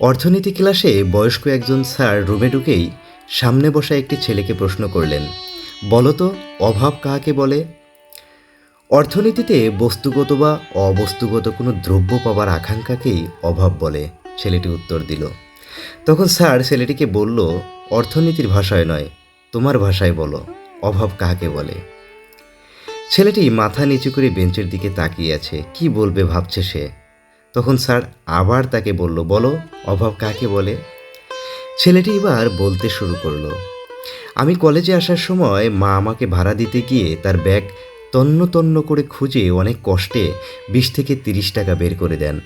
অর্থনীতি ক্লাসে বয়স্ক একজন স্যার রুমে ঢুকেই সামনে বসা একটি ছেলেকে প্রশ্ন করলেন বলতো অভাব কাকে বলে? অর্থনীতিতে বস্তুগত বা অবস্তুগত কোনো দ্রব্য পাবার আকাঙ্ক্ষাকেই অভাব বলে, ছেলেটি উত্তর দিল। তখন স্যার ছেলেটিকে বলল, অর্থনীতির ভাষায় নয়, তোমার ভাষায় বলো, অভাব কাকে বলে? ছেলেটি মাথা নিচু করে বেঞ্চের দিকে তাকিয়ে আছে, কি বলবে ভাবছে সে? তখন স্যার আবার তাকে বলল, বলো, অভাব কাকে বলে? ছেলেটি এবার বলতে শুরু করল, আমি কলেজে আসার সময় মা আমাকে ভাড়া দিতে গিয়ে তার ব্যাগ তন্ন তন্ন করে খুঁজে অনেক কষ্টে বিশ থেকে তিরিশ টাকা বের করে দেন।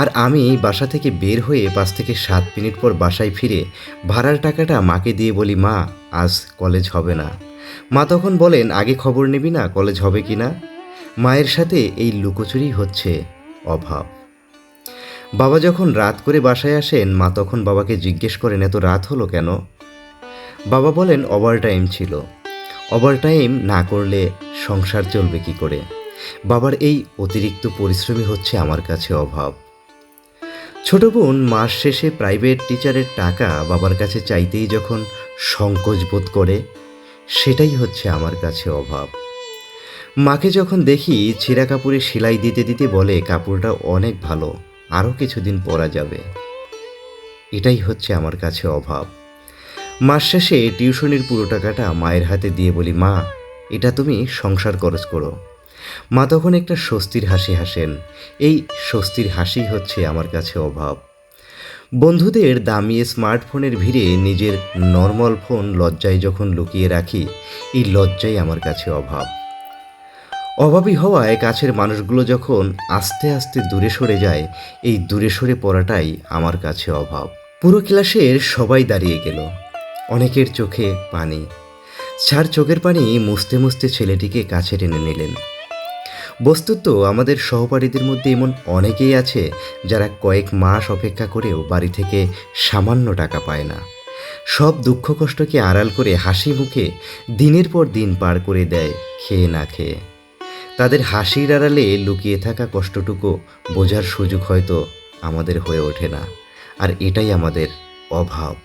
আর আমি বাসা থেকে বের হয়ে পাঁচ থেকে সাত মিনিট পর বাসায় ফিরে ভাড়ার টাকাটা মাকে দিয়ে বলি, মা, আজ কলেজ হবে না। মা তখন বলেন, আগে খবর নিবি না, কলেজ হবে কি না মায়ের সাথে এই লুকোচুরি হচ্ছে অভাব। বাবা যখন রাত করে বাসায় আসেন, মা তখন বাবাকে জিজ্ঞেস করেন, এত রাত হলো কেন? বাবা বলেন, ওভার টাইম ছিল। ওভার টাইম না করলে সংসার চলবে কি করে? বাবার এই অতিরিক্ত পরিশ্রমী হচ্ছে আমার কাছে অভাব। ছোট বোন মাস শেষে প্রাইভেট টিচারের টাকা বাবার কাছে চাইতেই যখন সংকোচ বোধ করে, সেটাই হচ্ছে আমার কাছে অভাব। মাকে যখন দেখি, ছেঁড়া কাপড়ে সেলাই দিতে দিতে বলে, কাপড়টা অনেক ভালো। আরও কিছুদিন পরা যাবে। এটাই হচ্ছে আমার কাছে অভাব। মাস শেষে টিউশনির পুরো টাকাটা মায়ের হাতে দিয়ে বলি, মা, এটা তুমি সংসার খরচ করো। মা তখন একটা স্বস্তির হাসি হাসেন। এই স্বস্তির হাসি হচ্ছে আমার কাছে অভাব। বন্ধুদের দামি স্মার্টফোনের ভিড়ে নিজের নর্মাল ফোন লজ্জায় যখন লুকিয়ে রাখি, এই লজ্জাই আমার কাছে অভাব। অভাবী হওয়ায় কাছের মানুষগুলো যখন আস্তে আস্তে দূরে সরে যায়, এই দূরে সরে পড়াটাই আমার কাছে অভাব। পুরো ক্লাসের সবাই দাঁড়িয়ে গেল। অনেকের চোখে পানি। স্যার চোখের পানি মুছতে মুছতে ছেলেটিকে কাছে টেনে নিলেন। বস্তুত আমাদের সহপাঠীদের মধ্যে এমন অনেকেই আছে যারা কয়েক মাস অপেক্ষা করেও বাড়ি থেকে সামান্য টাকা পায় না। সব দুঃখ কষ্টকে আড়াল করে হাসি মুখে দিনের পর দিন পার করে দেয় খেয়ে না খেয়ে। তাদের হাসির আড়ালে লুকিয়ে থাকা কষ্টটুকু বোঝার সুযোগ হয়তো আমাদের হয়ে ওঠে না। আর এটাই আমাদের অভাব।